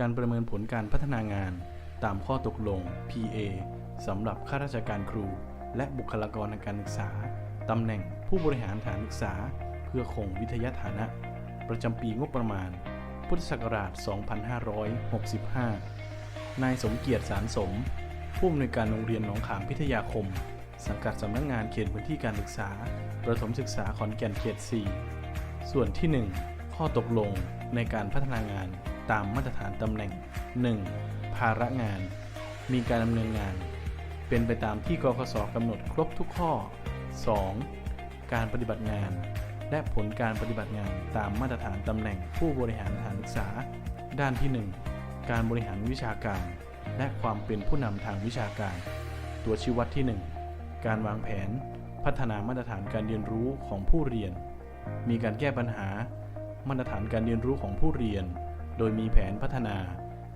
การประเมินผลการพัฒนางาน ตามข้อตกลง PA สำหรับข้าราชการครู และบุคลากรทางการศึกษา ตำแหน่งผู้บริหารฐานศึกษา เพื่อคงวิทยาฐานะ ประจำปีงบประมาณ พุทธศักราช 2565 นายสมเกียรติสารสม ผู้อำนวยการโรงเรียนหนองขามพิทยาคม สังกัดสำนักงานเขตพื้นที่การศึกษา ประถมศึกษาขอนแก่นเขต 4 ส่วนที่ 1 ข้อตกลงในการพัฒนางาน ตามมาตรฐานตำแหน่ง 1. ภาระงาน มีการดำเนินงาน เป็นไปตามที่กคสกำหนดครบทุกข้อ 2. การปฏิบัติงาน และผลการปฏิบัติงานตามมาตรฐานตำแหน่งผู้บริหารสถานศึกษา ด้านที่ 1 การบริหารวิชาการ และความเป็นผู้นำทางวิชาการ ตัวชี้วัดที่ 1 การวางแผน พัฒนามาตรฐานการเรียนรู้ของผู้เรียน มีการแก้ปัญหา มาตรฐานการเรียนรู้ของผู้เรียน โดยมีแผนพัฒนา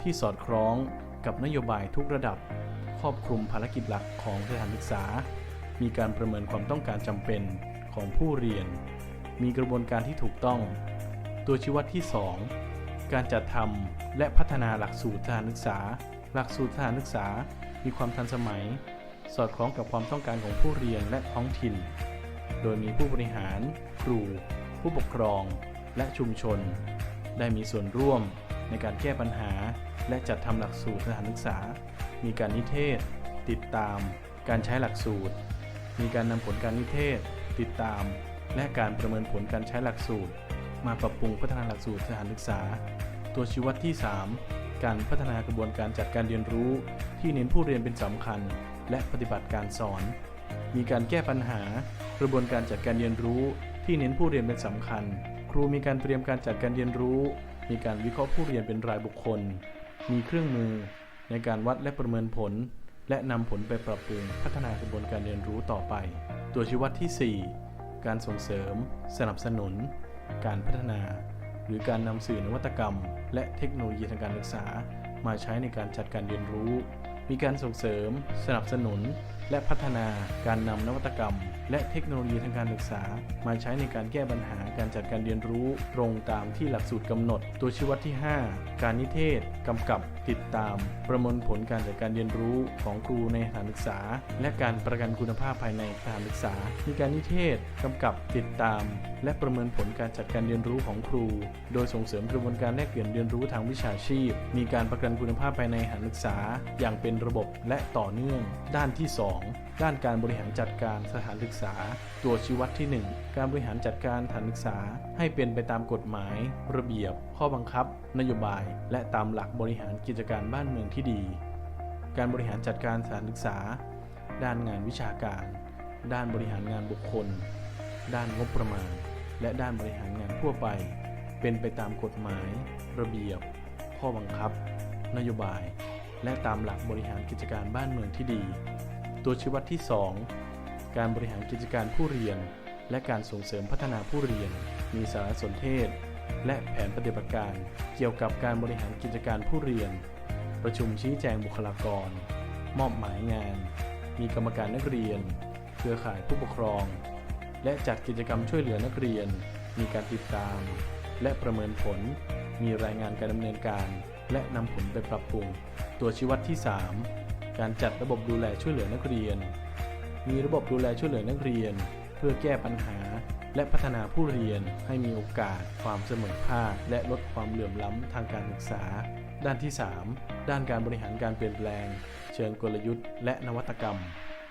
ที่สอดคล้องกับนโยบายทุกระดับ ครอบคลุมภารกิจหลักของสถานศึกษา มีการประเมินความต้องการจำเป็นของผู้เรียน มีกระบวนการที่ถูกต้อง ตัวชี้วัดที่ 2 การจัดทำและพัฒนาหลักสูตรสถานศึกษา หลักสูตรสถานศึกษา มีความทันสมัย สอดคล้องกับความต้องการของผู้เรียนและท้องถิ่น โดยมีผู้บริหาร ครู ผู้ปกครอง และชุมชน ได้มีส่วนร่วมในการแก้ปัญหา และจัดทำหลักสูตรสถานศึกษา มีการนิเทศ ติดตาม การใช้หลักสูตร มีการนำผลการนิเทศ ติดตาม และการประเมินผลการใช้หลักสูตร มาปรับปรุงพัฒนาหลักสูตรสถานศึกษา ตัวชี้วัดที่ 3 การพัฒนากระบวนการจัดการเรียนรู้ ที่เน้นผู้เรียนเป็นสำคัญ และปฏิบัติการสอน มีการแก้ปัญหา กระบวนการจัดการเรียนรู้ ที่เน้นผู้เรียนเป็นสำคัญ ครูมีการเตรียมการจัดการเรียนรู้ มีการวิเคราะห์ผู้เรียนเป็นรายบุคคล มีเครื่องมือในการวัดและประเมินผล และนำผลไปปรับปรุงพัฒนากระบวนการเรียนรู้ต่อไป ตัวชี้วัดที่ 4 การส่งเสริม สนับสนุน การพัฒนา หรือการนำสื่อนวัตกรรม และเทคโนโลยีทางการศึกษา มาใช้ในการจัดการเรียนรู้ มีการส่งเสริม สนับสนุนและพัฒนาการนำนวัตกรรม และเทคโนโลยีทางการศึกษา มาใช้ในการแก้ปัญหาการจัดการเรียนรู้ ตรงตามที่หลักสูตรกำหนด ตัวชี้วัดที่ 5 การนิเทศกำกับ ติดตาม ประเมินผลการจัดการเรียนรู้ของครูในสถานศึกษา และการประกันคุณภาพภายในสถานศึกษา มีการนิเทศกำกับติดตาม และประเมินผลการจัดการเรียนรู้ของครู โดยส่งเสริมกระบวนการแลกเปลี่ยนเรียนรู้ทางวิชาชีพ มีการประกันคุณภาพภายในสถานศึกษา อย่างเป็นระบบและต่อเนื่อง ด้านที่2 ด้านการบริหารจัดการสถานศึกษา ตัวชี้วัดที่ 1 การบริหารจัดการสถานศึกษา ให้เป็นไปตามกฎหมาย ระเบียบ ข้อบังคับ นโยบาย และตามหลักบริหารกิจการบ้านเมืองที่ดี การบริหารจัดการสถานศึกษา ด้านงานวิชาการ ด้านบริหารงานบุคคล ด้านงบประมาณ และด้านบริหารงานทั่วไป เป็นไปตามกฎหมาย ระเบียบ ข้อบังคับ นโยบายและตามหลักบริหารกิจการบ้านเมืองที่ดี ตัวชี้วัดที่ 2 การบริหารกิจการผู้เรียน และการส่งเสริมพัฒนาผู้เรียน มีสารสนเทศ และแผนปฏิบัติการ เกี่ยวกับการบริหารกิจการผู้เรียน ประชุมชี้แจงบุคลากร มอบหมายงาน มีกรรมการนักเรียน เครือข่ายผู้ปกครอง และจัดกิจกรรมช่วยเหลือนักเรียน มีการติดตาม และประเมินผล มีรายงานการดำเนินการ และนำผลไปปรับปรุง ตัวชี้วัดที่ 3 การจัดระบบดูแลช่วยเหลือนักเรียน มีระบบดูแลช่วยเหลือนักเรียน เพื่อแก้ปัญหา และพัฒนาผู้เรียนให้มีโอกาส ความเสมอภาค และลดความเหลื่อมล้ำทางการศึกษา ด้านที่ 3 ด้านการบริหารการเปลี่ยนแปลง เชิงกลยุทธ์ และนวัตกรรม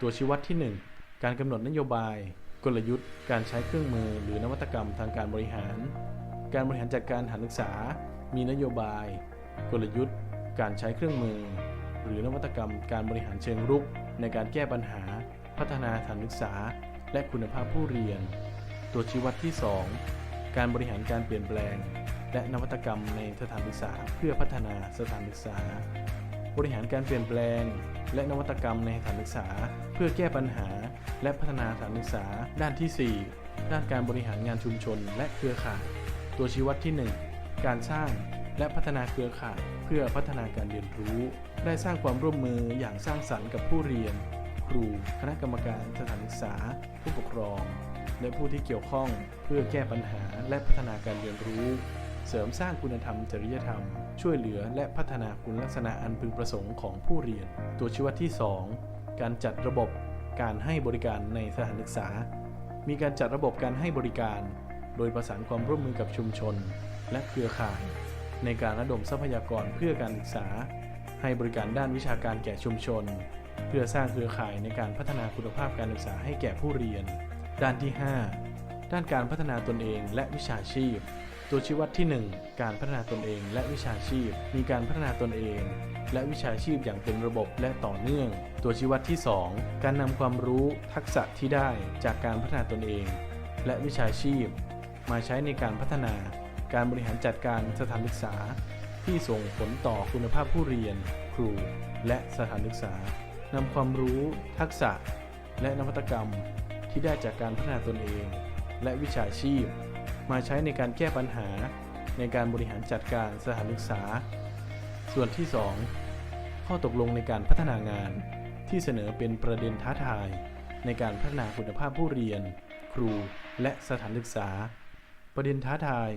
ตัวชี้วัดที่ 1 การกำหนดนโยบาย กลยุทธ์ การใช้เครื่องมือ หรือนวัตกรรมทางการบริหาร การบริหารจัดการสถานศึกษา มีนโยบาย กลยุทธ์ การใช้เครื่องมือ หรือนวัตกรรมการบริหารเชิงรุก ในการแก้ปัญหา พัฒนาสถานศึกษา และคุณภาพผู้เรียน ตัวชี้วัดที่ 2 การบริหารการเปลี่ยนแปลง และนวัตกรรมในสถานศึกษา เพื่อพัฒนาสถานศึกษา บริหารการเปลี่ยนแปลง และนวัตกรรมในสถานศึกษา เพื่อแก้ปัญหา และพัฒนาสถานศึกษา ด้านที่ 4 ด้านการบริหารงานชุมชน และเครือข่าย ตัวชี้วัดที่ 1 การสร้าง และพัฒนาเครือข่ายเพื่อพัฒนาการเรียนรู้ ได้สร้างความร่วมมืออย่างสร้างสรรค์กับผู้เรียน ครู คณะกรรมการสถานศึกษา ผู้ปกครอง และผู้ที่เกี่ยวข้องเพื่อแก้ปัญหาและพัฒนาการเรียนรู้ เสริมสร้างคุณธรรมจริยธรรม ช่วยเหลือและพัฒนาคุณลักษณะอันพึงประสงค์ของผู้เรียน ตัวชี้วัดที่ 2 การจัดระบบการให้บริการในสถานศึกษา มีการจัดระบบการให้บริการ โดยประสานความร่วมมือกับชุมชน และเครือข่าย ในการระดมทรัพยากรเพื่อการศึกษา ให้บริการด้านวิชาการแก่ชุมชน เพื่อสร้างเครือข่ายในการพัฒนาคุณภาพการศึกษาให้แก่ผู้เรียน ด้านที่ 5 ด้านการพัฒนาตนเองและวิชาชีพ ตัวชี้วัดที่ 1 การพัฒนาตนเองและวิชาชีพ มีการพัฒนาตนเอง และวิชาชีพอย่างเป็นระบบและต่อเนื่อง ตัวชี้วัดที่ 2 การนำความรู้ทักษะที่ได้จากการพัฒนาตนเอง และวิชาชีพ มาใช้ในการพัฒนา การบริหารจัดการสถานศึกษา ที่ส่งผลต่อคุณภาพผู้เรียน ครู และสถานศึกษานำความรู้ ทักษะ และนวัตกรรมที่ได้จากการพัฒนาตนเอง และวิชาชีพ มาใช้ในการแก้ปัญหาในการบริหารจัดการสถานศึกษา ส่วนที่ 2 ข้อตกลงในการพัฒนางานที่เสนอเป็นประเด็นท้าทาย ในการพัฒนาคุณภาพผู้เรียน ครูและสถานศึกษา ประเด็นท้าทาย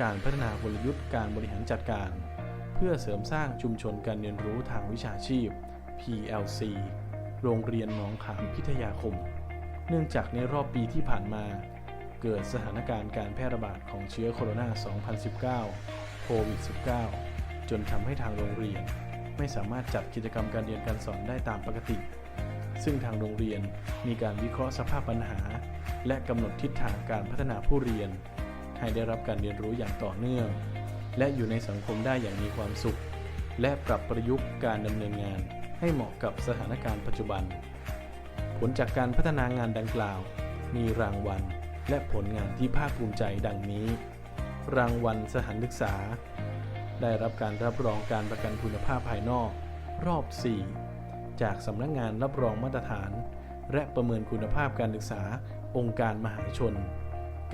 การพัฒนากลยุทธ์การบริหารจัดการ เพื่อเสริมสร้างชุมชนการเรียนรู้ทางวิชาชีพ PLC โรงเรียนหนองขามพิทยาคม เนื่องจากในรอบปีที่ผ่านมา เกิดสถานการณ์การแพร่ระบาดของเชื้อโคโรนา 2019 โควิด -19 จนทำให้ทางโรงเรียน ไม่สามารถจัดกิจกรรมการเรียนการสอนได้ตามปกติ ซึ่งทางโรงเรียนมีการวิเคราะห์สภาพปัญหา และกำหนดทิศทางการพัฒนาผู้เรียน ให้ได้รับการเรียนรู้อย่างต่อเนื่อง และอยู่ในสังคมได้อย่างมีความสุข และปรับประยุกต์การดำเนินงาน ให้เหมาะกับสถานการณ์ปัจจุบัน ผลจากการพัฒนางานดังกล่าว มีรางวัล และผลงานที่ภาคภูมิใจดังนี้ รางวัลสถานศึกษา ได้รับการรับรองการประกันคุณภาพภายนอก รอบ 4 จากสำนักงงานรับรองมาตรฐาน และประเมินคุณภาพการศึกษาองค์การมหาชน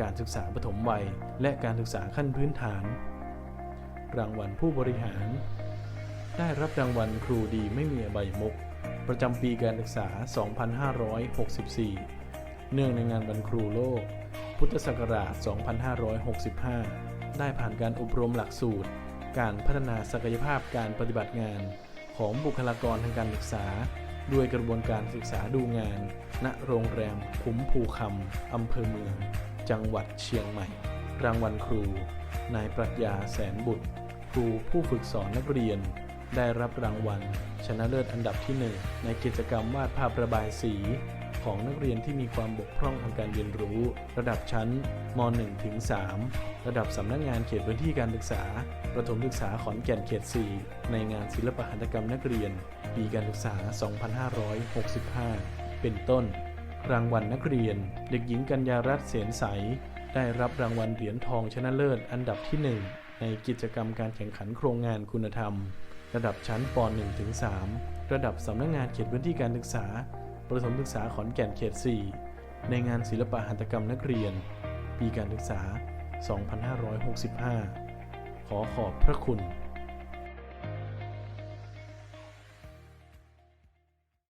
การศึกษาปฐมวัย และการศึกษาขั้นพื้นฐาน รางวัลผู้บริหาร ได้รับรางวัลครูดีไม่มีใบมุกประจำปีการศึกษา 2564 เนื่องในงานวันครูโลก พุทธศักราช 2565 ได้ผ่านการอบรมหลักสูตร การพัฒนาศักยภาพการปฏิบัติงานของบุคลากรทางการศึกษา ด้วยกระบวนการศึกษาดูงาน ณ โรงแรมคุ้มภูคำอำเภอเมือง จังหวัดเชียงใหม่ รางวัลครู นายปรัชญาแสนบุตร ครูผู้ฝึกสอนนักเรียน ได้รับรางวัล ชนะเลิศอันดับที่ 1 ในกิจกรรมวาดภาพระบายสี ของนักเรียนที่มีความบกพร่องทางการเรียนรู้ ระดับชั้นม .1 ถึง3ระดับสำนักงานเขตพื้นที่การศึกษา ประถมศึกษาขอนแก่นเขต 4 ในงานศิลปหัตถกรรมนักเรียน ปีการศึกษา 2565 เป็นต้น รางวัลนักเรียน เด็กหญิงกัญญารัตน์เสนใส ได้รับรางวัลเหรียญทองชนะเลิศอันดับที่ 1 ในกิจกรรมการแข่งขันโครงงานคุณธรรม ระดับชั้นป .1 ถึง3ระดับสำนักงานเขตพื้นที่การศึกษา ประถมศึกษาขอนแก่นเขต 4 ในงานศิลปะหัตถกรรมนักเรียน ปีการศึกษา 2565 ขอขอบพระคุณ